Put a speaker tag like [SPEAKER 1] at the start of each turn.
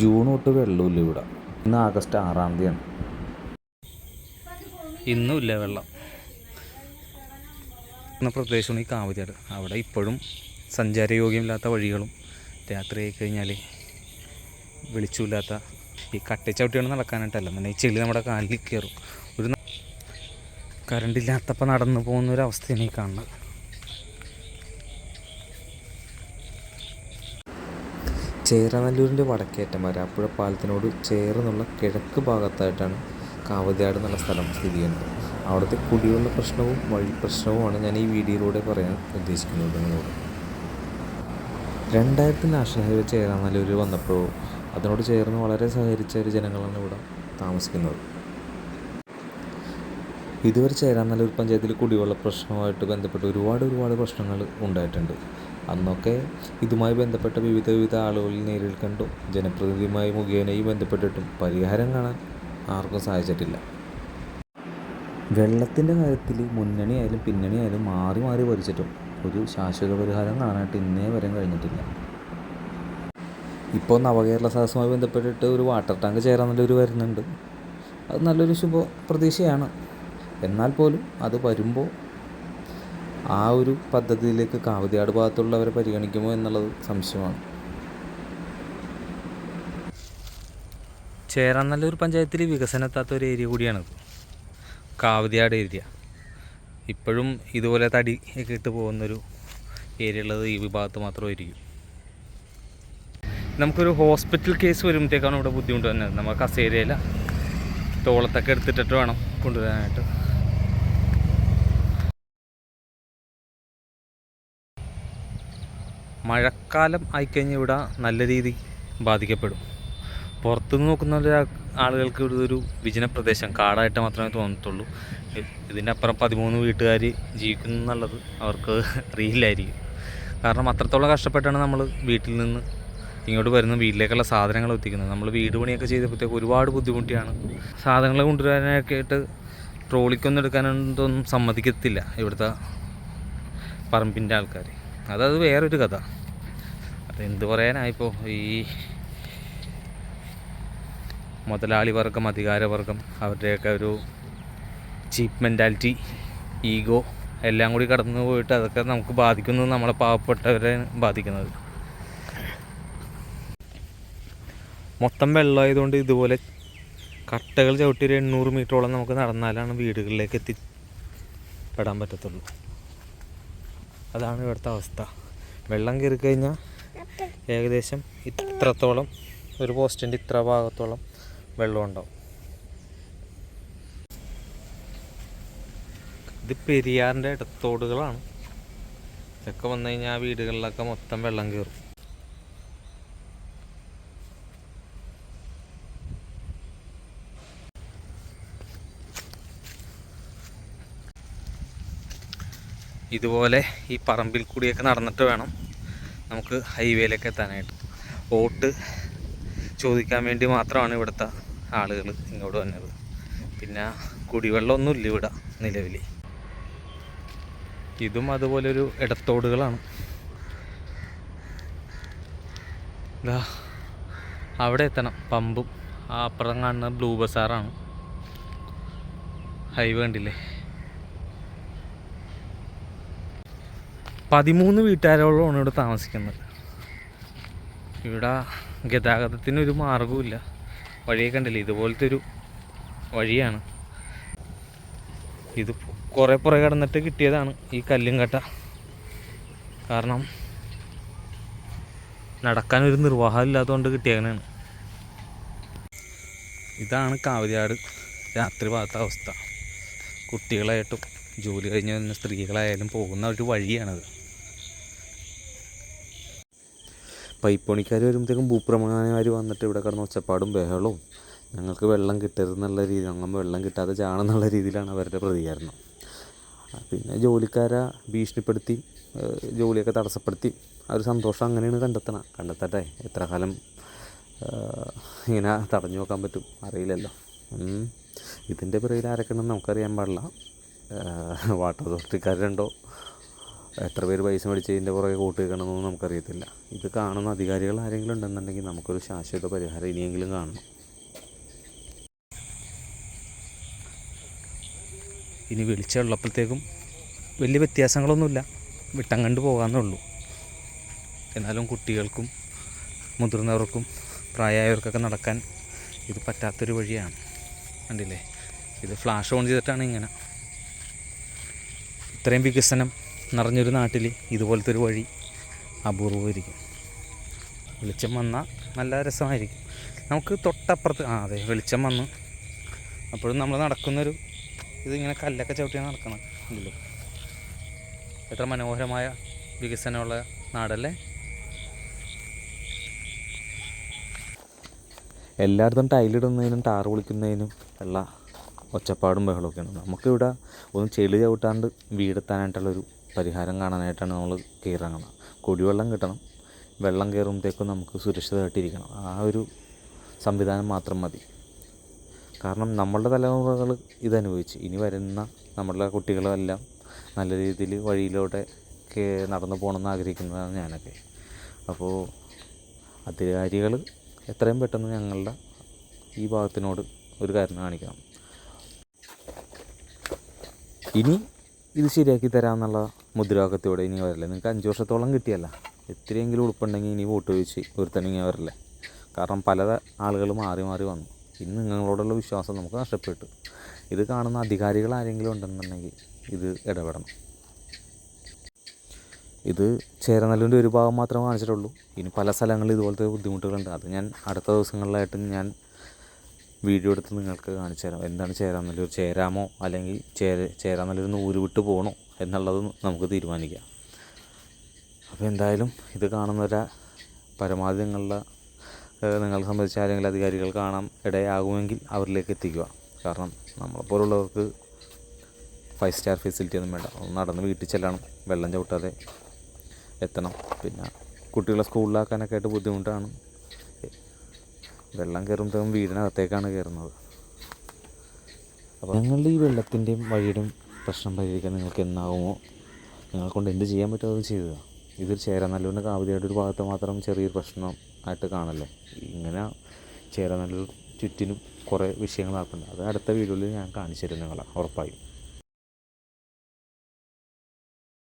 [SPEAKER 1] June തൊട്ട് വെള്ളമില്ല ഇവിടെ. ഇന്ന് ആഗസ്റ്റ് ആറാം തീയതിയാണ്.
[SPEAKER 2] ഇന്നുമില്ല വെള്ളം. എന്ന പ്രദേശമാണ് ഈ കാവതിയാട് അവിടെ ഇപ്പോഴും സഞ്ചാരയോഗ്യമില്ലാത്ത വഴികളും രാത്രി ആയി കഴിഞ്ഞാൽ വെളിച്ചമില്ലാത്ത ഈ കട്ടിച്ചവിട്ടിയാണ് നടക്കാനായിട്ടല്ല. പിന്നെ ഈ ചെളി നമ്മുടെ കാലിൽ കയറും. ഒരു കറണ്ടില്ലാത്തപ്പോൾ നടന്നു പോകുന്ന ഒരു അവസ്ഥയാണ് ഈ കാണുന്നത്.
[SPEAKER 1] ചേരാനല്ലൂരിന്റെ വടക്കേറ്റം വരാപ്പുഴ പാലത്തിനോട് ചേർന്നുള്ള കിഴക്ക് ഭാഗത്തായിട്ടാണ് കാവതിയാട് എന്നുള്ള സ്ഥലം സ്ഥിതി ചെയ്യുന്നത്. അവിടുത്തെ കുടിവെള്ള പ്രശ്നവും വഴി പ്രശ്നവുമാണ് ഞാൻ ഈ വീഡിയോയിലൂടെ പറയാൻ ഉദ്ദേശിക്കുന്നത് നിങ്ങളോട്. രണ്ടായിരത്തി നാഷണൽ ഹൈവേ ചേരാനല്ലൂർ വന്നപ്പോൾ അതിനോട് ചേർന്ന് വളരെ സഹകരിച്ച ഒരു ജനങ്ങളാണ് ഇവിടെ താമസിക്കുന്നത്. ഇതുവരെ ചേരാനല്ലൂർ പഞ്ചായത്തിൽ കുടിവെള്ള പ്രശ്നവുമായിട്ട് ബന്ധപ്പെട്ട് ഒരുപാട് ഒരുപാട് പ്രശ്നങ്ങൾ ഉണ്ടായിട്ടുണ്ട്. അന്നൊക്കെ ഇതുമായി ബന്ധപ്പെട്ട വിവിധ വിവിധ ആളുകളിൽ നേരിൽ കണ്ടും. ജനപ്രതിനിധിയുമായി മുഖേനയും ബന്ധപ്പെട്ടിട്ടും പരിഹാരം കാണാൻ ആർക്കും സാധിച്ചിട്ടില്ല. വെള്ളത്തിന്റെ കാര്യത്തിൽ മുന്നണി ആയാലും പിന്നണി ആയാലും മാറി മാറി ഭരിച്ചിട്ടും ഒരു ശാശ്വത പരിഹാരം കാണാനായിട്ട് ഇന്നേ വരെ കഴിഞ്ഞിട്ടില്ല. ഇപ്പോൾ നവകേരള സദസ്സുമായി ബന്ധപ്പെട്ടിട്ട് ഒരു വാട്ടർ ടാങ്ക് ചേരാൻ നല്ലൊരു വരുന്നുണ്ട്. അത് നല്ലൊരു ശുഭ പ്രതീക്ഷയാണ് എന്നാൽ പോലും അത് വരുമ്പോൾ ആ ഒരു പദ്ധതിയിലേക്ക് കാവതിയാട് ഭാഗത്തുള്ളവരെ പരിഗണിക്കുമോ എന്നുള്ളത് സംശയമാണ്.
[SPEAKER 2] ചേരാനല്ലൂർ പഞ്ചായത്തിൽ വികസനത്താത്ത ഒരു ഏരിയ കൂടിയാണ് കാവതിയാട് ഏരിയ. ഇപ്പോഴും ഇതുപോലെ തടി ഒക്കെ ഇട്ട് പോകുന്നൊരു ഏരിയ ഉള്ളത് ഈ വിഭാഗത്ത് മാത്രമായിരിക്കും. നമുക്കൊരു ഹോസ്പിറ്റൽ കേസ് വരുമ്പോഴത്തേക്കാണ് ഇവിടെ ബുദ്ധിമുട്ട് തന്നെ നമുക്ക് കസേരയില തോളത്തൊക്കെ എടുത്തിട്ടിട്ട് വേണം കൊണ്ടുവരാനായിട്ട്. മഴക്കാലം ആയിക്കഴിഞ്ഞാൽ ഇവിടെ നല്ല രീതി ബാധിക്കപ്പെടും. പുറത്തുനിന്ന് നോക്കുന്ന ആളുകൾക്ക് ഇവിടെ ഒരു വിജന പ്രദേശം കാടായിട്ട് മാത്രമേ തോന്നത്തുള്ളൂ. ഇതിന്റെ അപ്പുറം പതിമൂന്ന് വീട്ടുകാർ ജീവിക്കുന്നു എന്നുള്ളത് അവർക്ക് അറിയില്ലായിരിക്കും. കാരണം അത്രത്തോളം കഷ്ടപ്പെട്ടാണ് നമ്മൾ വീട്ടിൽ നിന്ന് ഇങ്ങോട്ട് വരുന്ന വീട്ടിലേക്കുള്ള സാധനങ്ങൾ എത്തിക്കുന്നത്. നമ്മൾ വീട് പണിയൊക്കെ ചെയ്തപ്പോഴത്തേക്ക് ഒരുപാട് ബുദ്ധിമുട്ടിയാണ്. സാധനങ്ങൾ കൊണ്ടുവരാനൊക്കെ ആയിട്ട് ട്രോളിക്കൊന്നും എടുക്കാനൊന്നും സമ്മതിക്കത്തില്ല ഇവിടുത്തെ പറമ്പിന്റെ ആൾക്കാർ അതത് വേറൊരു കഥ. അത് എന്ത് പറയാനായിപ്പോൾ ഈ മുതലാളി വർഗം അധികാരവർഗം അവരുടെയൊക്കെ ഒരു ചീപ്പ് മെന്റാലിറ്റി ഈഗോ എല്ലാം കൂടി കടന്നു പോയിട്ട് അതൊക്കെ നമുക്ക് ബാധിക്കുന്നത് നമ്മളെ പാവപ്പെട്ടവരെ ബാധിക്കുന്നത്. മൊത്തം വെള്ളമായതുകൊണ്ട് ഇതുപോലെ കട്ടകൾ ചവിട്ടി ഒരു എണ്ണൂറ് മീറ്ററോളം നമുക്ക് നടന്നാലാണ് വീടുകളിലേക്ക് എത്തിപ്പെടാൻ പറ്റത്തുള്ളൂ. അതാണ് ഇവിടുത്തെ അവസ്ഥ. വെള്ളം കയറി കഴിഞ്ഞാൽ ഏകദേശം ഇത്രത്തോളം ഒരു പോസ്റ്റിന്റെ ഇത്ര ഭാഗത്തോളം വെള്ളം ഉണ്ടാവും. ഇത് പെരിയാറിന്റെ ഇടത്തോടുകളാണ്. ഇതൊക്കെ വന്നു കഴിഞ്ഞാൽ ആ വീടുകളിലൊക്കെ മൊത്തം വെള്ളം കയറും. ഇതുപോലെ ഈ പറമ്പിൽ കൂടിയൊക്കെ നടന്നിട്ട് വേണം നമുക്ക് ഹൈവേയിലേക്ക് എത്താനായിട്ട്. വോട്ട് ചോദിക്കാൻ വേണ്ടി മാത്രമാണ് ഇവിടുത്തെ ആളുകൾ ഇങ്ങോട്ട് വന്നത്. പിന്നെ കുടിവെള്ളമൊന്നുമില്ല ഇവിടെ നിലവിൽ. ഇതും അതുപോലെ ഒരു ഇടത്തോടുകളാണ് അവിടെ എത്തണം. പമ്പും ആ അപ്പുറം കാണുന്ന ബ്ലൂ ബസാറാണ്. ഹൈവേ ഉണ്ടില്ലേ പതിമൂന്ന് വീട്ടുകാരോളമാണ് ഇവിടെ താമസിക്കുന്നത്. ഇവിടെ ഗതാഗതത്തിന് ഒരു മാർഗവുമില്ല. വഴിയെ കണ്ടില്ല? ഇതുപോലത്തെ ഒരു വഴിയാണ്. ഇത് കുറേ പുറകെ കടന്നിട്ട് കിട്ടിയതാണ് ഈ കല്ലും കട്ട കാരണം നടക്കാനൊരു നിർവാഹം ഇല്ലാത്തതുകൊണ്ട് കിട്ടിയങ്ങനെയാണ് ഇതാണ് കാവിലാട് രാത്രി ഭാഗത്തെ അവസ്ഥ. കുട്ടികളായിട്ടും ജോലി കഴിഞ്ഞ് വരുന്ന സ്ത്രീകളായാലും പോകുന്ന ഒരു വഴിയാണത്.
[SPEAKER 1] പൈപ്പ് പണിക്കാർ വരുമ്പോഴത്തേക്കും ഭൂപ്രമാണമാർ വന്നിട്ട് ഇവിടെ കിടന്ന് ഒച്ചപ്പാടും ബഹളവും. ഞങ്ങൾക്ക് വെള്ളം കിട്ടരുതെന്നുള്ള രീതി ഞങ്ങൾ വെള്ളം കിട്ടാതെ ചാണെന്നുള്ള രീതിയിലാണ് അവരുടെ പ്രതികരണം. പിന്നെ ജോലിക്കാരെ ഭീഷണിപ്പെടുത്തി ജോലിയൊക്കെ തടസ്സപ്പെടുത്തി. ആ ഒരു സന്തോഷം അങ്ങനെയാണ് കണ്ടെത്തണം. കണ്ടെത്തട്ടെ എത്ര കാലം ഇങ്ങനെ തടഞ്ഞു നോക്കാൻ പറ്റും? അറിയില്ലല്ലോ. ഇതിന്റെ പിറകിൽ ഉണ്ടെന്ന് നമുക്കറിയാൻ പാടില്ല. വാട്ടർ അതോറിറ്റിക്കാരുണ്ടോ? എത്ര പേര് പൈസ മേടിച്ച് ഇതിന്റെ പുറകെ കൂട്ട് വെക്കണമെന്നൊന്നും നമുക്കറിയത്തില്ല. ഇത് കാണുന്ന അധികാരികൾ ആരെങ്കിലും ഉണ്ടെന്നുണ്ടെങ്കിൽ നമുക്കൊരു ശാശ്വത പരിഹാരം ഇനിയെങ്കിലും കാണണം.
[SPEAKER 2] ഇനി വെളിച്ചമുള്ളപ്പോഴത്തേക്കും വലിയ വ്യത്യാസങ്ങളൊന്നുമില്ല. വിട്ടം കണ്ട് പോകാമെന്നേ ഉള്ളൂ. എന്നാലും കുട്ടികൾക്കും മുതിർന്നവർക്കും പ്രായമായവർക്കൊക്കെ നടക്കാൻ ഇത് പറ്റാത്തൊരു വഴിയാണ്. കണ്ടില്ലേ? ഇത് ഫ്ലാഷ് ഓൺ ചെയ്തിട്ടാണ് ഇങ്ങനെ. ഇത്രയും വികസനം നിറഞ്ഞൊരു നാട്ടിൽ ഇതുപോലത്തെ ഒരു വഴി അപൂർവമായിരിക്കും. വെളിച്ചം വന്നാൽ നല്ല രസമായിരിക്കും. നമുക്ക് തൊട്ടപ്പുറത്ത് ആ അതെ വെളിച്ചം വന്ന് അപ്പോഴും നമ്മൾ നടക്കുന്നൊരു ഇതിങ്ങനെ കല്ലൊക്കെ ചവിട്ടിയാണ് നടക്കണം ഉണ്ടല്ലോ എത്ര മനോഹരമായ വികസനമുള്ള നാടല്ലേ?
[SPEAKER 1] എല്ലായിടത്തും ടൈലിടുന്നതിനും ടാർ പൊളിക്കുന്നതിനും ഉള്ള ഒച്ചപ്പാടും ബഹളമൊക്കെയാണ്. നമുക്കിവിടെ ഒന്ന് ചെളി ചവിട്ടാണ്ട് വീടെത്താനായിട്ടുള്ളൊരു പരിഹാരം കാണാനായിട്ടാണ് നമ്മൾ കയറിറങ്ങുന്നത് കുടിവെള്ളം കിട്ടണം. വെള്ളം കയറുമ്പോഴത്തേക്കും നമുക്ക് സുരക്ഷിതമായിട്ടിരിക്കണം. ആ ഒരു സംവിധാനം മാത്രം മതി. കാരണം നമ്മളുടെ തലമുറകൾ ഇതനുഭവിച്ച്. ഇനി വരുന്ന നമ്മളുടെ കുട്ടികളെല്ലാം നല്ല രീതിയിൽ വഴിയിലൂടെ നടന്നു പോകണമെന്ന് ആഗ്രഹിക്കുന്നതാണ് ഞാനൊക്കെ. അപ്പോൾ അധികാരികൾ എത്രയും പെട്ടെന്ന് ഞങ്ങളുടെ ഈ ഭാഗത്തിനോട് ഒരു കാര്യം കാണിക്കണം. ഇനി ഇത് ശരിയാക്കി തരാമെന്നുള്ള മുദ്രാവാക്യത്തോടെ ഇനി വരില്ല. നിങ്ങൾക്ക് അഞ്ച് വർഷത്തോളം കിട്ടിയല്ല. എത്രയെങ്കിലും ഉടുപ്പുണ്ടെങ്കിൽ ഇനി വോട്ട് ചോദിച്ച് ഒരുത്തനെങ്കിൽ വരില്ല. കാരണം പല ആളുകൾ മാറി മാറി വന്നു. ഇന്ന് നിങ്ങളോടുള്ള വിശ്വാസം നമുക്ക് നഷ്ടപ്പെട്ടു. ഇത് കാണുന്ന അധികാരികൾ ആരെങ്കിലും ഉണ്ടെന്നുണ്ടെങ്കിൽ ഇത് ഇടപെടണം. ഇത് ചേരനല്ലൂരിന്റെ ഒരു ഭാഗം മാത്രമേ കാണിച്ചിട്ടുള്ളൂ. ഇനി പല സ്ഥലങ്ങളിൽ ഇതുപോലത്തെ ബുദ്ധിമുട്ടുകളുണ്ട്. അത് ഞാൻ അടുത്ത ദിവസങ്ങളിലായിട്ട് ഞാൻ വീഡിയോ എടുത്ത് നിങ്ങൾക്ക് കാണിച്ചു തരാം. എന്താണ് ചേരാനല്ലൂർ ചേരാമോ? അല്ലെങ്കിൽ ചേര ചേരാനല്ലൂരിൽ നിന്ന് ഊര് വിട്ട് പോകണോ എന്നുള്ളത് നമുക്ക് തീരുമാനിക്കാം. അപ്പോൾ എന്തായാലും ഇത് കാണുന്നവരെ പരമാവധി നിങ്ങളുടെ നിങ്ങളെ സംബന്ധിച്ച് ആരെങ്കിലും അധികാരികൾ കാണാൻ ഇടയാകുമെങ്കിൽ അവരിലേക്ക് എത്തിക്കുക. കാരണം നമ്മളെപ്പോലുള്ളവർക്ക് ഫൈവ് സ്റ്റാർ ഫെസിലിറ്റി ഒന്നും വേണ്ട. നടന്ന് വീട്ടിൽ ചെല്ലണം. വെള്ളം ചവിട്ടാതെ എത്തണം. പിന്നെ കുട്ടികളെ സ്കൂളിലാക്കാനൊക്കെ ആയിട്ട് ബുദ്ധിമുട്ടാണ്. വെള്ളം കയറുമ്പോൾ വീടിനകത്തേക്കാണ് കയറുന്നത്. അപ്പോൾ ഞങ്ങളുടെ ഈ വെള്ളത്തിന്റെയും വഴിയുടെയും പ്രശ്നം പരിഹരിക്കാൻ നിങ്ങൾക്ക് എന്നാകുമോ? നിങ്ങളെ എന്ത് ചെയ്യാൻ പറ്റുമോ അത് ചെയ്യുക? ഇതൊരു ചേരാനല്ലൂരിന്റെ കാവിതയുടെ ഒരു ഭാഗത്ത് മാത്രം ചെറിയൊരു പ്രശ്നം ആയിട്ട് കാണല്ലേ? ഇങ്ങനെ ചേരാനല്ലൂർ ചുറ്റിനും കുറേ വിഷയങ്ങൾ നടക്കുന്നുണ്ട് അത് അടുത്ത വീഡിയോയിൽ ഞാൻ കാണിച്ചു തരും നിങ്ങളെ ഉറപ്പായും.